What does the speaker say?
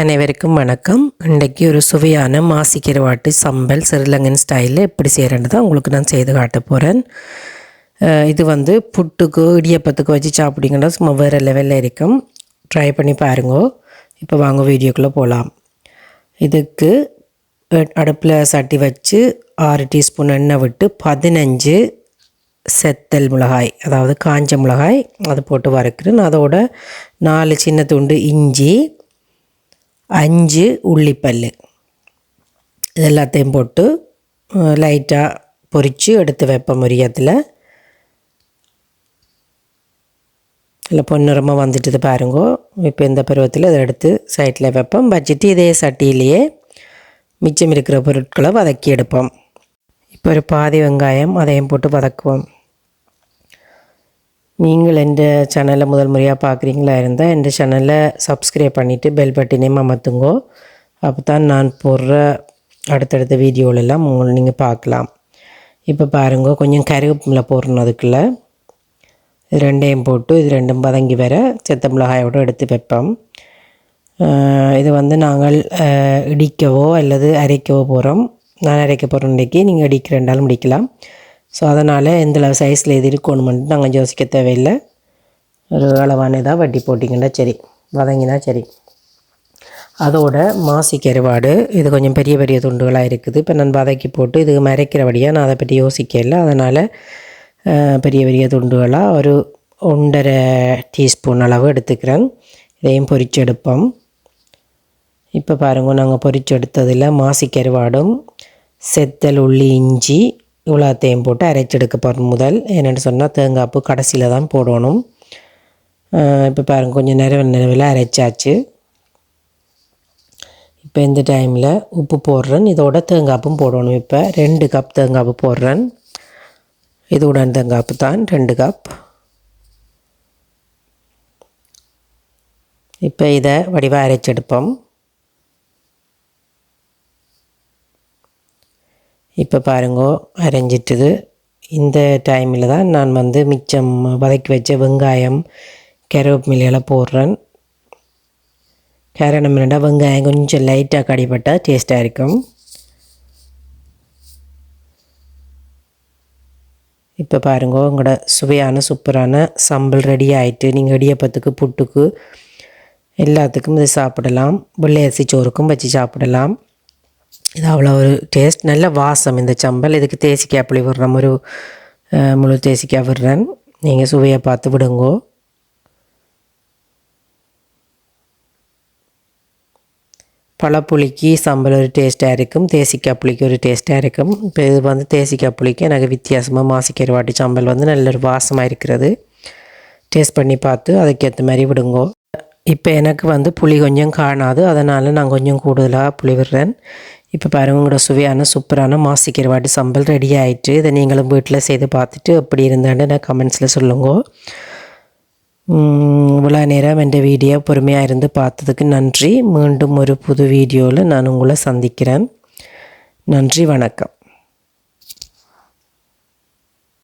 அனைவருக்கும் வணக்கம். இன்றைக்கு ஒரு சுவையான மாசிக்கருவாட்டு சம்பல் சிறிலங்கன் ஸ்டைலில் எப்படி செய்கிறேன்னு உங்களுக்கு நான் செய்து காட்ட போகிறேன் இது வந்து புட்டுக்கு இடியப்பத்துக்கு வச்சு சாப்பிட்டீங்கன்னா சும்மா வேறு லெவலில் இருக்கும். ட்ரை பண்ணி பாருங்க. இப்போ வாங்க வீடியோக்குள்ளே போகலாம் இதுக்கு அடுப்பில் சட்டி வச்சு ஆறு டீஸ்பூன் எண்ணெய் விட்டு பதினஞ்சு செத்தல் மிளகாய் அதாவது காஞ்ச மிளகாய் அது போட்டு வறுக்கிறேன். அதோட நாலு சின்ன துண்டு இஞ்சி அஞ்சு உள்ளிப்பல் இது எல்லாத்தையும் போட்டு லைட்டாக பொறித்து எடுத்து வைப்பேன் முரியத்தில் இல்லை பொன்னிறமாக வந்துட்டு பாருங்க. இப்போ இந்த பருவத்தில் அதை எடுத்து சைட்டில் வைப்போம். வச்சுட்டு இதே சட்டியிலேயே மிச்சம் இருக்கிற பொருட்களை வதக்கி எடுப்போம். இப்போ ஒரு பாதி வெங்காயம் அதையும் போட்டு வதக்குவோம். நீங்கள் எந்த சேனலை முதல் முறையாக பார்க்குறீங்களா இருந்தால் எந்த சேனலை சப்ஸ்கிரைப் பண்ணிவிட்டு பெல் பட்டினையும் அமர்த்துங்கோ அப்போ தான் நான் போடுற அடுத்தடுத்த வீடியோலெல்லாம் உங்களை நீங்கள் பார்க்கலாம். இப்போ பாருங்க கொஞ்சம் கருவேப்பிலை போடணும் அதுக்குள்ளே. இது ரெண்டையும் போட்டு இது ரெண்டும் பதங்கி வர செத்த மிளகாயோடு எடுத்து வைப்போம். இது வந்து நாங்கள் இடிக்கவோ அல்லது அரைக்கவோ போகிறோம் நான் அரைக்க போகிறோம் இன்றைக்கி நீங்கள் இடிக்க ரெண்டாலும் முடிக்கலாம் ஸோ அதனால் எந்த சைஸில் எது இருக்கணுமென்ட்டு நாங்கள் யோசிக்க தேவையில்லை. ஒரு அளவான இதாக வட்டி போட்டிங்கன்னா சரி வதங்கினா சரி. அதோட மாசி கருவாடு இது கொஞ்சம் பெரிய பெரிய துண்டுகளாக இருக்குது. இப்போ நான் வதக்கி போட்டு இது மறைக்கிறபடியாக நான் அதை பற்றி யோசிக்கல அதனால் பெரிய பெரிய துண்டுகளாக ஒரு ஒன்றரை டீஸ்பூன் அளவு எடுத்துக்கிறேன். இதையும் பொரிச்செடுப்போம் இப்போ பாருங்கள் நாங்கள் பொரிச்செடுத்ததில் மாசி கருவாடும் செத்தல் உள்ளி இஞ்சி இவ்வளோத்தையும் போட்டு அரைச்செடுக்க போகிறோம் முதல். என்னென்னு சொன்னால் தேங்காய் பூ கடைசியில் தான் போடணும். இப்போ பாருங்கள் கொஞ்சம் நேரம் நிறவில் அரைச்சாச்சு. இப்போ இந்த டைமில் உப்பு போடுறேன். இதோட தேங்காய்ப்பும் போடணும். இப்போ ரெண்டு கப் தேங்காய் போடுறேன். இதோட தேங்காய்ப்பு தான் ரெண்டு கப் இப்போ இதை வடிவாக அரைச்செடுப்போம். இப்போ பாருங்கோ அரைஞ்சிட்டுது. இந்த டைமில் தான் நான் வந்து மிச்சம் வதக்கி வச்ச வெங்காயம் கருவேப்பிலையெல்லாம் போடுறேன். காரணம் என்னடா வெங்காயம் கொஞ்சம் லைட்டாக கடிப்பட்டால் டேஸ்ட்டாக இருக்கும். இப்போ பாருங்க உங்களோட சுவையான சூப்பரான சம்பல் ரெடி ஆகிட்டு நீங்கள் இடியப்பத்துக்கு புட்டுக்கு எல்லாத்துக்கும் இது சாப்பிடலாம். வெள்ளை அரிசி சோறுக்கும் வச்சு சாப்பிடலாம். இது அவ்வளோ ஒரு டேஸ்ட் நல்ல வாசம் இந்த சம்பல். இதுக்கு தேசிக்காய் புளி விடுறோம் ஒரு முழு தேசிக்காய் விடுறேன். நீங்கள் சுவையை பார்த்து விடுங்கோ. பழப்புளிக்கு சம்பல் ஒரு டேஸ்ட்டாக இருக்கும். தேசிக்காய் புளிக்கு ஒரு டேஸ்ட்டாக இருக்கும். இப்போ இது வந்து தேசிக்காய் புளிக்கு எனக்கு வித்தியாசமாக மாசிக்கிற வாட்டி சம்பல் வந்து நல்ல ஒரு வாசமாக இருக்கிறது. டேஸ்ட் பண்ணி பார்த்து அதுக்கேற்ற மாதிரி விடுங்கோ. இப்போ எனக்கு வந்து புளி கொஞ்சம் காணாது. அதனால் நான் கொஞ்சம் கூடுதலாக புளி விடுறேன். இப்போ பாருங்கள் உங்களோட சுவையான சூப்பரான மாசிக்கிற வாட்டி சம்பல் ரெடி ஆகிட்டு இதை நீங்களும் வீட்டில் செய்து பார்த்துட்டு எப்படி இருந்தாண்டு நான் கமெண்ட்ஸில் சொல்லுங்க. இவ்வளோ நேரம் என் வீடியோ பொறுமையாக இருந்து பார்த்ததுக்கு நன்றி. மீண்டும் ஒரு புது வீடியோவில் நான் உங்களை சந்திக்கிறேன். நன்றி வணக்கம்.